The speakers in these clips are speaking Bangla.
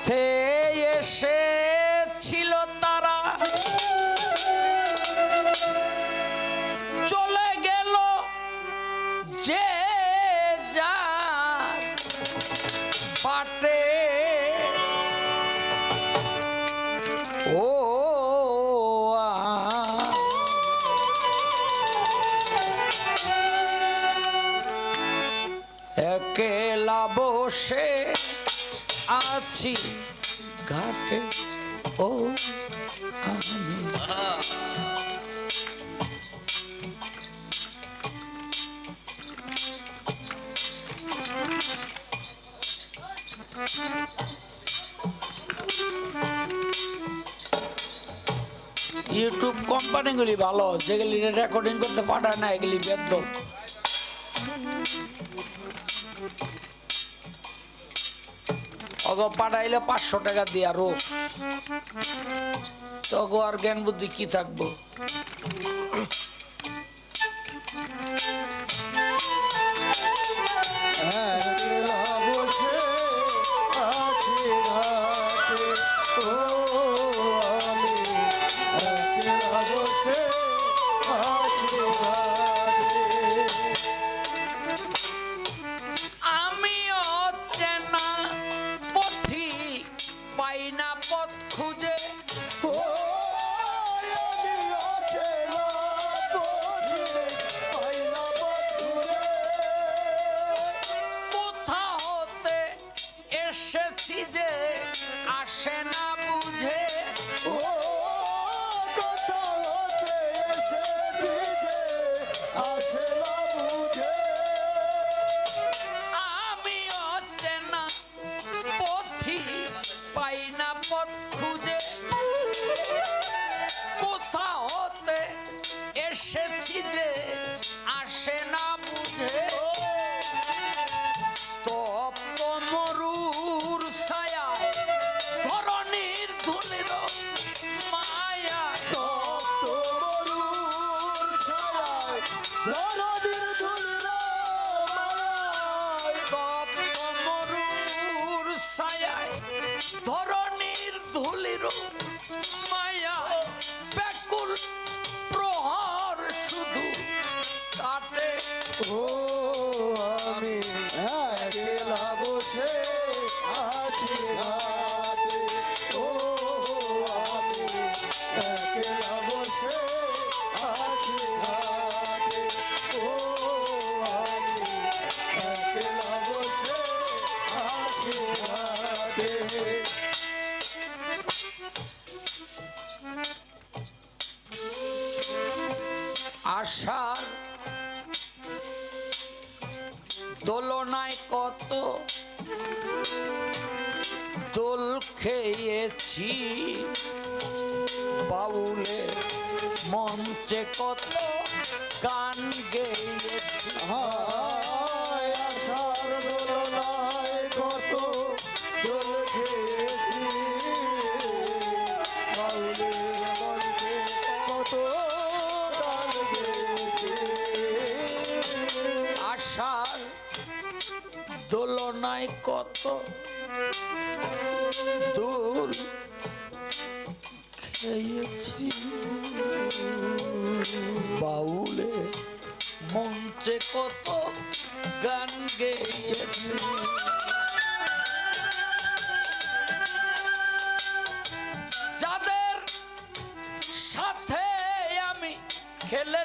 সাথে এসেছিল তারা চলে গেল যে যা পাটে ও। একেলা বসে আছি ঘাটে ও আমি ইউটিউব কোম্পানিগুলি ভালো যেগুলি রেকর্ডিং করতে পাঠায় না এগুলি বেদ্য। অগ পাঠাইলে পাঁচশো টাকা দিয়া রোজ। তো আর জ্ঞান বুদ্ধি কি থাকব? এসেছি যে আসে না। ろ。マヤ আশার দোলনায় কত দোল খেয়েছি বাউলে মঞ্চে কত গান গেয়েছি। দোলনায় কত দোল খেয়েছি। বাউলে মঞ্চে কত গান গেয়েছি। যাদের সাথে আমি খেলা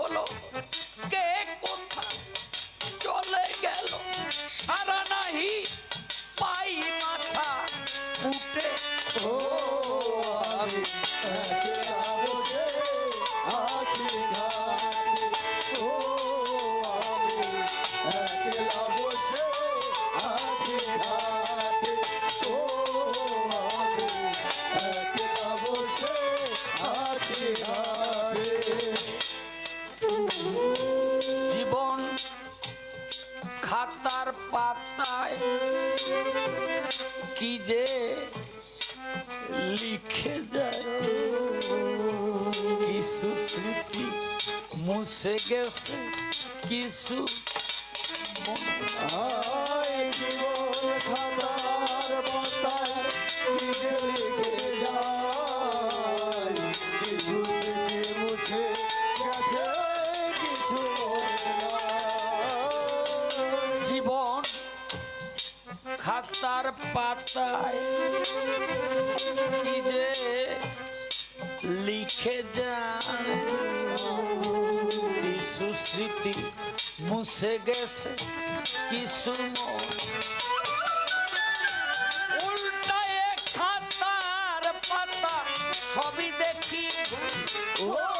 হলো? কে কোথা চলে গেল সারা খাতার পাতায় কি যে লিখে যায়। কিছু স্মৃতি মুছে গেছে কিছু মনে তার পাতায় কি যে লিখে যান। কিছু স্মৃতি মুছে গেছে কিছু উল্টায় খাতার পাতা সবই দেখি। ও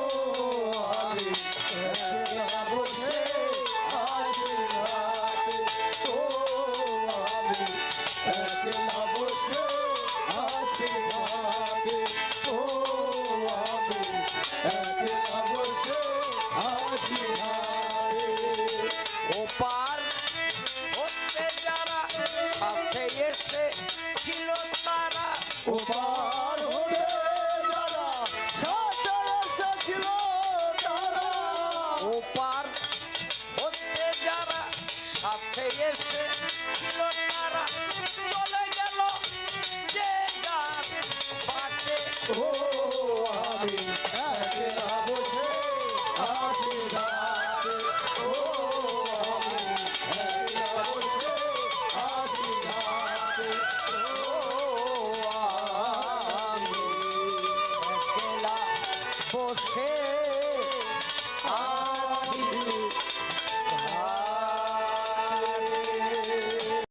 Hey, yes,